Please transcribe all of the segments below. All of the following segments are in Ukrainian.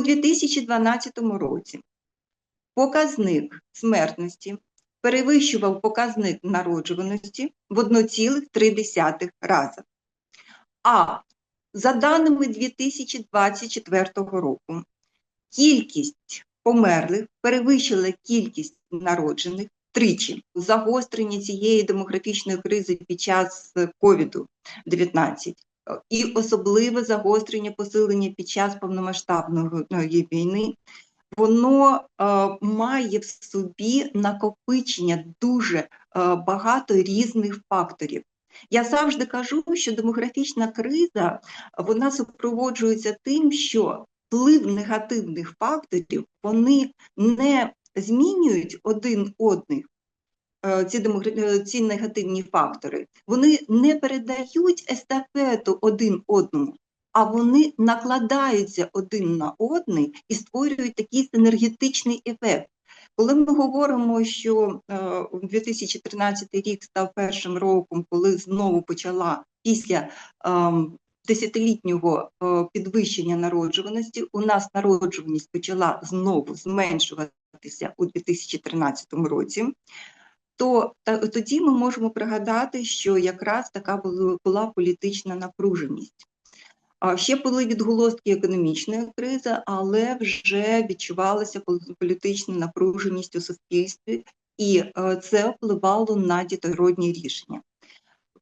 У 2012 році показник смертності перевищував показник народжуваності в 1,3 рази. А за даними 2024 року, кількість померлих перевищила кількість народжених тричі. Загострення цієї демографічної кризи під час COVID-19 і особливе загострення посилення під час повномасштабної війни, воно е, має в собі накопичення дуже е, багато різних факторів. Я завжди кажу, що демографічна криза вона супроводжується тим, що вплив негативних факторів вони не змінюють один одних. Е, Ці, демогра- е, ці негативні фактори вони не передають естафету один одному, а вони накладаються один на одний і створюють такий синергетичний ефект. Коли ми говоримо, що е, 2013 рік став першим роком, коли знову почала після ем, десятилітнього е, підвищення народжуваності, у нас народжуваність почала знову зменшуватися у 2013 році. То та, тоді ми можемо пригадати, що якраз така була, політична напруженість. Ще були відголостки економічної кризи, але вже відчувалася політична напруженість у суспільстві, і е, це впливало на дітородні рішення.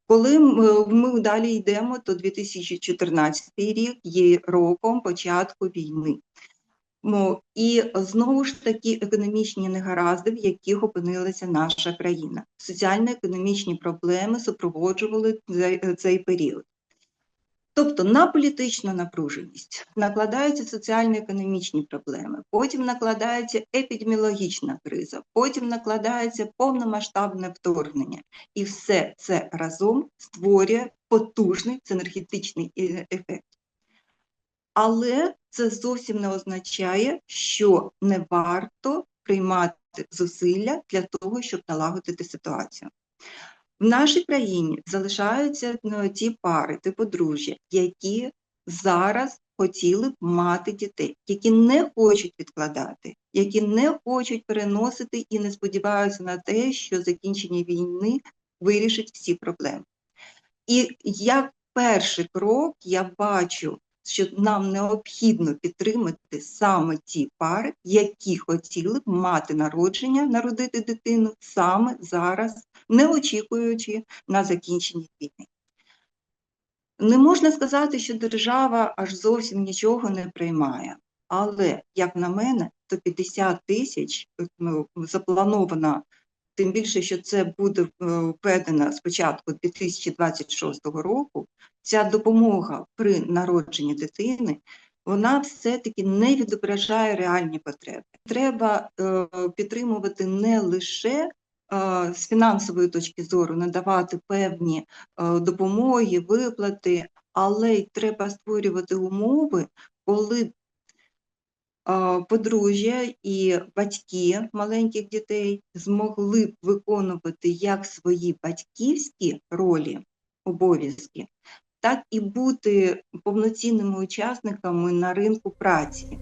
Коли ми, ми далі йдемо, то 2014 рік є роком початку війни. Ну, і знову ж таки економічні негаразди, в яких опинилася наша країна. Соціально-економічні проблеми супроводжували цей, період. Тобто на політичну напруженість накладаються соціально-економічні проблеми, потім накладається епідеміологічна криза, потім накладається повномасштабне вторгнення. І все це разом створює потужний синергетичний е- ефект. Але це зовсім не означає, що не варто приймати зусилля для того, щоб налагодити ситуацію. В нашій країні залишаються ну, ті пари, ті подружжя, які зараз хотіли б мати дітей, які не хочуть відкладати, які не хочуть переносити і не сподіваються на те, що закінчення війни вирішить всі проблеми. І як перший крок я бачу, що нам необхідно підтримати саме ті пари, які хотіли б мати народження, народити дитину саме зараз, не очікуючи на закінчення війни. Не можна сказати, що держава аж зовсім нічого не приймає, але, як на мене, то 50 тисяч ну, заплановано, тим більше, що це буде е, введено з початку 2026 року, ця допомога при народженні дитини, вона все-таки не відображає реальні потреби. Треба е, підтримувати не лише е, з фінансової точки зору, надавати певні допомоги, виплати, але й треба створювати умови, коли подружжя і батьки маленьких дітей змогли б виконувати як свої батьківські ролі, обов'язки, так і бути повноцінними учасниками на ринку праці.